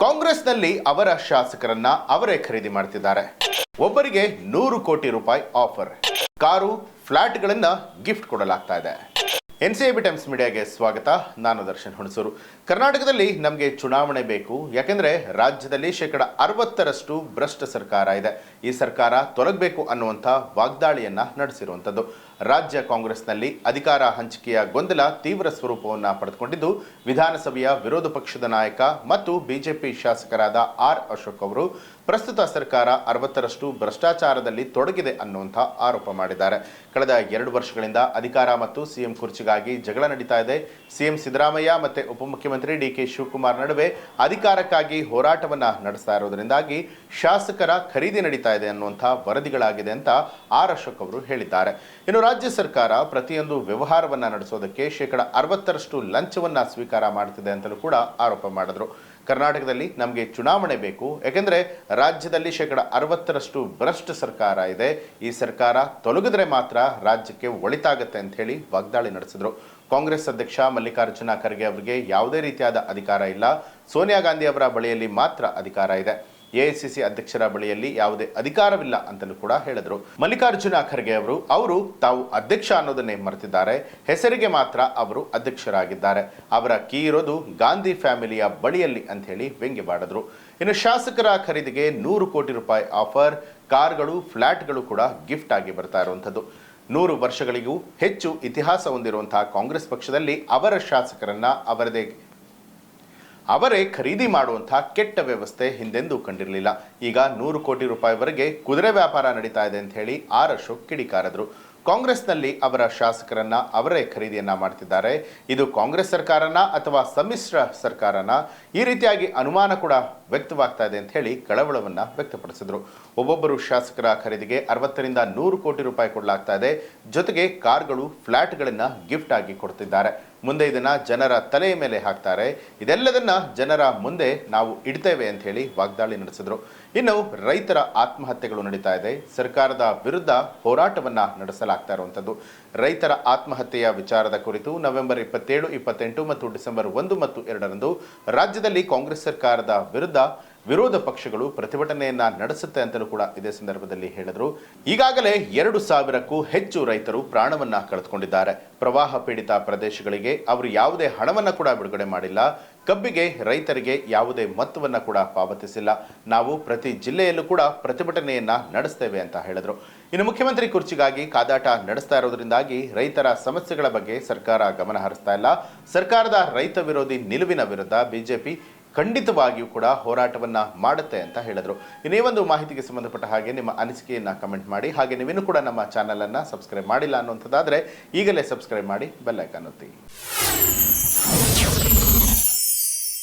ಕಾಂಗ್ರೆಸ್ನಲ್ಲಿ ಅವರ ಶಾಸಕರನ್ನ ಅವರೇ ಖರೀದಿ ಮಾಡ್ತಿದ್ದಾರೆ. ಒಬ್ಬರಿಗೆ ನೂರು ಕೋಟಿ ರೂಪಾಯಿ ಆಫರ್. ಕಾರು, ಫ್ಲಾಟ್ಗಳನ್ನ ಗಿಫ್ಟ್ ಕೊಡಲಾಗ್ತಾ ಇದೆ. ಎನ್ ಸಿ ಬಿ ಟೈಮ್ಸ್ ಮೀಡಿಯಾಗೆ ಸ್ವಾಗತ. ನಾನು ದರ್ಶನ್ ಹುಣಸೂರು. ಕರ್ನಾಟಕದಲ್ಲಿ ನಮಗೆ ಚುನಾವಣೆ ಬೇಕು. ಯಾಕೆಂದ್ರೆ ರಾಜ್ಯದಲ್ಲಿ ಶೇಕಡ ಅರವತ್ತರಷ್ಟು ಭ್ರಷ್ಟ ಸರ್ಕಾರ ಇದೆ. ಈ ಸರ್ಕಾರ ತೊಲಗಬೇಕು ಅನ್ನುವಂಥ ವಾಗ್ದಾಳಿಯನ್ನ ನಡೆಸಿರುವಂಥದ್ದು. ರಾಜ್ಯ ಕಾಂಗ್ರೆಸ್ನಲ್ಲಿ ಅಧಿಕಾರ ಹಂಚಿಕೆಯ ಗೊಂದಲ ತೀವ್ರ ಸ್ವರೂಪವನ್ನು ಪಡೆದುಕೊಂಡಿದ್ದು, ವಿಧಾನಸಭೆಯ ವಿರೋಧ ಪಕ್ಷದ ನಾಯಕ ಮತ್ತು ಬಿಜೆಪಿ ಶಾಸಕರಾದ ಆರ್ ಅಶೋಕ್ ಅವರು ಪ್ರಸ್ತುತ ಸರ್ಕಾರ ಅರವತ್ತರಷ್ಟು ಭ್ರಷ್ಟಾಚಾರದಲ್ಲಿ ತೊಡಗಿದೆ ಅನ್ನುವಂಥ ಆರೋಪ ಮಾಡಿದ್ದಾರೆ. ಕಳೆದ ಎರಡು ವರ್ಷಗಳಿಂದ ಅಧಿಕಾರ ಮತ್ತು ಸಿಎಂ ಕುರ್ಚಿಗಾಗಿ ಜಗಳ ನಡೀತಾ ಇದೆ. ಸಿಎಂ ಸಿದ್ದರಾಮಯ್ಯ ಮತ್ತು ಉಪಮುಖ್ಯಮಂತ್ರಿ ಡಿ ಕೆ ಶಿವಕುಮಾರ್ ನಡುವೆ ಅಧಿಕಾರಕ್ಕಾಗಿ ಹೋರಾಟವನ್ನು ನಡೆಸ್ತಾ ಇರೋದರಿಂದಾಗಿ ಶಾಸಕರ ಖರೀದಿ ನಡೀತಾ ಇದೆ ಅನ್ನುವಂಥ ವರದಿಗಳಾಗಿದೆ ಅಂತ ಆರ್ ಅಶೋಕ್ ಅವರು ಹೇಳಿದ್ದಾರೆ. ಇನ್ನು ರಾಜ್ಯ ಸರ್ಕಾರ ಪ್ರತಿಯೊಂದು ವ್ಯವಹಾರವನ್ನು ನಡೆಸೋದಕ್ಕೆ ಶೇಕಡ ಅರವತ್ತರಷ್ಟು ಲಂಚವನ್ನ ಸ್ವೀಕಾರ ಮಾಡ್ತಿದೆ ಅಂತಲೂ ಕೂಡ ಆರೋಪ ಮಾಡಿದ್ರು. ಕರ್ನಾಟಕದಲ್ಲಿ ನಮಗೆ ಚುನಾವಣೆ ಬೇಕು, ಯಾಕೆಂದ್ರೆ ರಾಜ್ಯದಲ್ಲಿ ಶೇಕಡ ಅರವತ್ತರಷ್ಟು ಭ್ರಷ್ಟ ಸರ್ಕಾರ ಇದೆ. ಈ ಸರ್ಕಾರ ತೊಲಗಿದ್ರೆ ಮಾತ್ರ ರಾಜ್ಯಕ್ಕೆ ಒಳಿತಾಗತ್ತೆ ಅಂತ ಹೇಳಿ ವಾಗ್ದಾಳಿ ನಡೆಸಿದ್ರು. ಕಾಂಗ್ರೆಸ್ ಅಧ್ಯಕ್ಷ ಮಲ್ಲಿಕಾರ್ಜುನ ಖರ್ಗೆ ಅವರಿಗೆ ಯಾವುದೇ ರೀತಿಯಾದ ಅಧಿಕಾರ ಇಲ್ಲ. ಸೋನಿಯಾ ಗಾಂಧಿ ಅವರ ಬಳಿಯಲ್ಲಿ ಮಾತ್ರ ಅಧಿಕಾರ ಇದೆ. ಎಐಸಿಸಿ ಅಧ್ಯಕ್ಷರ ಬಳಿಯಲ್ಲಿ ಯಾವುದೇ ಅಧಿಕಾರವಿಲ್ಲ ಅಂತಲೂ ಕೂಡ ಹೇಳಿದ್ರು. ಮಲ್ಲಿಕಾರ್ಜುನ ಖರ್ಗೆ ಅವರು ಅವರು ತಾವು ಅಧ್ಯಕ್ಷ ಅನ್ನೋದನ್ನೇ ಮರೆತಿದ್ದಾರೆ. ಹೆಸರಿಗೆ ಮಾತ್ರ ಅವರು ಅಧ್ಯಕ್ಷರಾಗಿದ್ದಾರೆ. ಅವರ ಕೀ ಇರೋದು ಗಾಂಧಿ ಫ್ಯಾಮಿಲಿಯ ಬಳಿಯಲ್ಲಿ ಅಂತ ಹೇಳಿ ವ್ಯಂಗ್ಯವಾಡಿದ್ರು ಇನ್ನು ಶಾಸಕರ ಖರೀದಿಗೆ ನೂರು ಕೋಟಿ ರೂಪಾಯಿ ಆಫರ್, ಕಾರ್ಗಳು, ಫ್ಲಾಟ್ಗಳು ಕೂಡ ಗಿಫ್ಟ್ ಆಗಿ ಬರ್ತಾ ಇರುವಂಥದ್ದು. ನೂರು ವರ್ಷಗಳಿಗೂ ಹೆಚ್ಚು ಇತಿಹಾಸ ಹೊಂದಿರುವಂತಹ ಕಾಂಗ್ರೆಸ್ ಪಕ್ಷದಲ್ಲಿ ಅವರ ಶಾಸಕರನ್ನ ಅವರದೇ ಅವರೇ ಖರೀದಿ ಮಾಡುವಂತಹ ಕೆಟ್ಟ ವ್ಯವಸ್ಥೆ ಹಿಂದೆಂದೂ ಕಂಡಿರಲಿಲ್ಲ. ಈಗ ನೂರು ಕೋಟಿ ರೂಪಾಯಿವರೆಗೆ ಕುದುರೆ ವ್ಯಾಪಾರ ನಡೀತಾ ಇದೆ ಅಂತ ಹೇಳಿ ಆರ್ ಅಶೋಕ್ ಕಿಡಿಕಾರದ್ರು. ಕಾಂಗ್ರೆಸ್ನಲ್ಲಿ ಅವರ ಶಾಸಕರನ್ನ ಅವರೇ ಖರೀದಿಯನ್ನ ಮಾಡ್ತಿದ್ದಾರೆ. ಇದು ಕಾಂಗ್ರೆಸ್ ಸರ್ಕಾರನ ಅಥವಾ ಸಮ್ಮಿಶ್ರ ಸರ್ಕಾರನ ಈ ರೀತಿಯಾಗಿ ಅನುಮಾನ ಕೂಡ ವ್ಯಕ್ತವಾಗ್ತಾ ಇದೆ ಅಂತ ಹೇಳಿ ಕಳವಳವನ್ನ ವ್ಯಕ್ತಪಡಿಸಿದರು. ಒಬ್ಬೊಬ್ಬರು ಶಾಸಕರ ಖರೀದಿಗೆ ಅರವತ್ತರಿಂದ ನೂರು ಕೋಟಿ ರೂಪಾಯಿ ಕೊಡಲಾಗ್ತಾ ಇದೆ. ಜೊತೆಗೆ ಕಾರ್ಗಳು, ಫ್ಲಾಟ್ಗಳನ್ನು ಗಿಫ್ಟ್ ಆಗಿ ಕೊಡ್ತಿದ್ದಾರೆ. ಮುಂದೆ ಇದನ್ನ ಜನರ ತಲೆಯ ಮೇಲೆ ಹಾಕ್ತಾರೆ. ಇದೆಲ್ಲದನ್ನ ಜನರ ಮುಂದೆ ನಾವು ಇಡ್ತೇವೆ ಅಂತ ಹೇಳಿ ವಾಗ್ದಾಳಿ ನಡೆಸಿದರು. ಇನ್ನು ರೈತರ ಆತ್ಮಹತ್ಯೆಗಳು ನಡೀತಾ ಇದೆ. ಸರ್ಕಾರದ ವಿರುದ್ಧ ಹೋರಾಟವನ್ನ ನಡೆಸಲಾಗ್ತಾ ಇರುವಂಥದ್ದು. ರೈತರ ಆತ್ಮಹತ್ಯೆಯ ವಿಚಾರದ ಕುರಿತು ನವೆಂಬರ್ ಇಪ್ಪತ್ತೇಳು, ಇಪ್ಪತ್ತೆಂಟು ಮತ್ತು ಡಿಸೆಂಬರ್ ಒಂದು ಮತ್ತು ಎರಡರಂದು ರಾಜ್ಯದಲ್ಲಿ ಕಾಂಗ್ರೆಸ್ ಸರ್ಕಾರದ ವಿರುದ್ಧ ವಿರೋಧ ಪಕ್ಷಗಳು ಪ್ರತಿಭಟನೆಯನ್ನ ನಡೆಸುತ್ತೆ ಅಂತಲೂ ಕೂಡ ಇದೇ ಸಂದರ್ಭದಲ್ಲಿ ಹೇಳಿದ್ರು. ಈಗಾಗಲೇ ಎರಡು ಸಾವಿರಕ್ಕೂ ಹೆಚ್ಚು ರೈತರು ಪ್ರಾಣವನ್ನ ಕಳೆದುಕೊಂಡಿದ್ದಾರೆ. ಪ್ರವಾಹ ಪೀಡಿತ ಪ್ರದೇಶಗಳಿಗೆ ಅವರು ಯಾವುದೇ ಹಣವನ್ನ ಕೂಡ ಬಿಡುಗಡೆ ಮಾಡಿಲ್ಲ. ಕಬ್ಬಿಗೆ ರೈತರಿಗೆ ಯಾವುದೇ ಮೊತ್ತವನ್ನ ಕೂಡ ಪಾವತಿಸಿಲ್ಲ. ನಾವು ಪ್ರತಿ ಜಿಲ್ಲೆಯಲ್ಲೂ ಕೂಡ ಪ್ರತಿಭಟನೆಯನ್ನ ನಡೆಸ್ತೇವೆ ಅಂತ ಹೇಳಿದ್ರು. ಇನ್ನು ಮುಖ್ಯಮಂತ್ರಿ ಕುರ್ಚಿಗಾಗಿ ಕಾದಾಟ ನಡೆಸ್ತಾ ಇರೋದ್ರಿಂದಾಗಿ ರೈತರ ಸಮಸ್ಯೆಗಳ ಬಗ್ಗೆ ಸರ್ಕಾರ ಗಮನ ಹರಿಸ್ತಾ ಇಲ್ಲ. ಸರ್ಕಾರದ ರೈತ ವಿರೋಧಿ ನಿಲುವಿನ ವಿರುದ್ಧ ಬಿಜೆಪಿ ಖಂಡಿತವಾಗಿಯೂ ಕೂಡ ಹೋರಾಟವನ್ನ ಮಾಡುತ್ತೆ ಅಂತ ಹೇಳಿದ್ರು. ಇನ್ನೇ ಒಂದು ಮಾಹಿತಿಗೆ ಸಂಬಂಧಪಟ್ಟ ಹಾಗೆ ನಿಮ್ಮ ಅನಿಸಿಕೆಯನ್ನ ಕಮೆಂಟ್ ಮಾಡಿ, ಹಾಗೆ ನೀವೇನು ಕೂಡ ನಮ್ಮ ಚಾನಲ್ ಅನ್ನ ಸಬ್ಸ್ಕ್ರೈಬ್ ಮಾಡಿಲ್ಲ ಅನ್ನುವಂಥದ್ದಾದ್ರೆ ಈಗಲೇ ಸಬ್ಸ್ಕ್ರೈಬ್ ಮಾಡಿ ಬೆಲ್ ಐಕಾನ್ ಒತ್ತಿ.